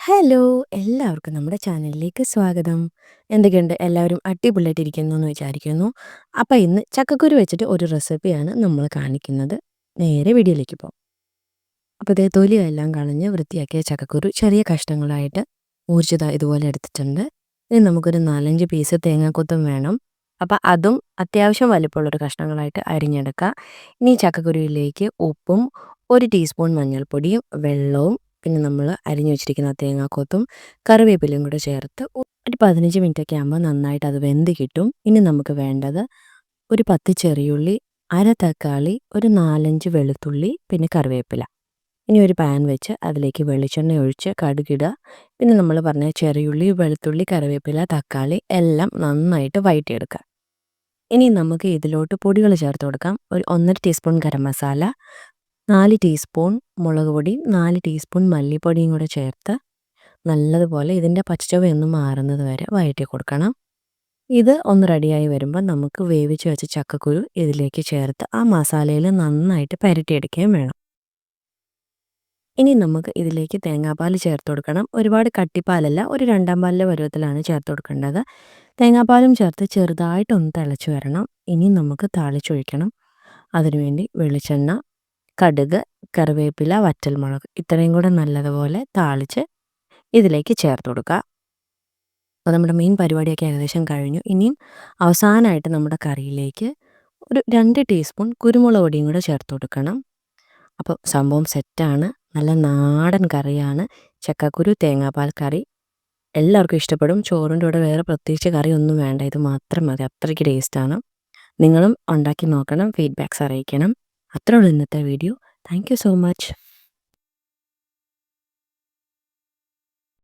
Hello! എല്ലാവർക്കും നമ്മുടെ ചാനലിലേക്ക് സ്വാഗതം. എന്തൊക്കെയുണ്ട്? എല്ലാവരും അടിപൊളിയായിട്ടിരിക്കുന്നു എന്ന് വിചാരിക്കുന്നു. അപ്പോൾ ഇന്ന് ചക്കക്കുരു വെച്ചിട്ട് ഒരു റെസിപ്പിയാണ് നമ്മൾ കാണിക്കുന്നത്. നേരെ വീഡിയോയിലേക്ക് പോകും അപ്പോൾ ഇതേ തൊലിയെല്ലാം കളഞ്ഞ് വൃത്തിയാക്കിയ ചക്കക്കുരു ചെറിയ കഷ്ണങ്ങളായിട്ട് ഊർജിത ഇതുപോലെ എടുത്തിട്ടുണ്ട്. ഇനി നമുക്കൊരു 4, 5 പീസ് തേങ്ങാക്കൊത്തും വേണം. അപ്പോൾ അതും അത്യാവശ്യം വലിപ്പമുള്ളൊരു കഷ്ണങ്ങളായിട്ട് അരിഞ്ഞെടുക്കുക. ഇനി ചക്കക്കുരുവിലേക്ക് ഉപ്പും ഒരു ടീസ്പൂൺ മഞ്ഞൾപ്പൊടിയും വെള്ളവും പിന്നെ നമ്മൾ അരിഞ്ഞു വെച്ചിരിക്കുന്ന തേങ്ങാക്കൊത്തും കറിവേപ്പിലയും കൂടെ ചേർത്ത് ഒരു 15 മിനിറ്റൊക്കെ ആകുമ്പോൾ നന്നായിട്ട് അത് വെന്ത് കിട്ടും. ഇനി നമുക്ക് വേണ്ടത് ഒരു 10 ചെറിയുള്ളി, അര തക്കാളി, ഒരു 4, 5 വെളുത്തുള്ളി, പിന്നെ കറിവേപ്പില. ഇനി ഒരു പാൻ വെച്ച് അതിലേക്ക് വെളിച്ചെണ്ണ ഒഴിച്ച് കടുകിടുക. പിന്നെ നമ്മൾ പറഞ്ഞ ചെറിയുള്ളി, വെളുത്തുള്ളി, കറിവേപ്പില, തക്കാളി എല്ലാം നന്നായിട്ട് വഴറ്റിയെടുക്കുക. ഇനി നമുക്ക് ഇതിലോട്ട് പൊടികൾ ചേർത്ത് കൊടുക്കാം. ഒരു ഒന്നര ടീസ്പൂൺ ഗരം മസാല, 4 ടീസ്പൂൺ മുളക് പൊടി, നാല് ടീസ്പൂൺ മല്ലിപ്പൊടിയും കൂടെ ചേർത്ത് നല്ലതുപോലെ ഇതിന്റെ പച്ചച്ചുവയൊന്ന് മാറുന്നത് വരെ വഴറ്റി കൊടുക്കണം. ഇത് ഒന്ന് റെഡിയായി വരുമ്പോൾ നമുക്ക് വേവിച്ച് വെച്ച ചക്കക്കുരു ഇതിലേക്ക് ചേർത്ത് ആ മസാലയിൽ നന്നായിട്ട് പുരട്ടിയെടുക്കുകയും വേണം. ഇനി നമുക്ക് ഇതിലേക്ക് തേങ്ങാപ്പാൽ ചേർത്ത് കൊടുക്കണം. ഒരുപാട് കട്ടിപ്പാലല്ല, ഒരു രണ്ടാം പാലിലെ പരുവത്തിലാണ് ചേർത്ത് കൊടുക്കേണ്ടത്. തേങ്ങാപ്പാലും ചേർത്ത് ചെറുതായിട്ടൊന്ന് തിളച്ച് വരണം. ഇനി നമുക്ക് താളിച്ചൊഴിക്കണം. അതിനുവേണ്ടി വെളിച്ചെണ്ണ, കടുക്, കറിവേപ്പില, വറ്റൽമുളക് ഇത്രയും കൂടെ നല്ലതുപോലെ താളിച്ച് ഇതിലേക്ക് ചേർത്ത് കൊടുക്കുക. അപ്പോൾ നമ്മുടെ മെയിൻ പരിപാടിയൊക്കെ ഏകദേശം കഴിഞ്ഞു. ഇനിയും അവസാനമായിട്ട് നമ്മുടെ കറിയിലേക്ക് ഒരു രണ്ട് ടീസ്പൂൺ കുരുമുളക് പൊടിയും കൂടെ ചേർത്ത് കൊടുക്കണം. അപ്പോൾ സംഭവം സെറ്റാണ്. നല്ല നാടൻ കറിയാണ്. ചക്കക്കുരു തേങ്ങാപ്പാൽ കറി. എല്ലാവർക്കും ഇഷ്ടപ്പെടും. ചോറിന്റെ കൂടെ വേറെ പ്രത്യേകിച്ച് കറി ഒന്നും വേണ്ട. ഇത് മാത്രം മതി. അത്രയ്ക്ക് ടേസ്റ്റാണ്. നിങ്ങളും ഉണ്ടാക്കി നോക്കണം. ഫീഡ്ബാക്ക്സ് അറിയിക്കണം. അത്രേ ഉള്ളൂ ഇന്നത്തെ വീഡിയോ. Thank so much.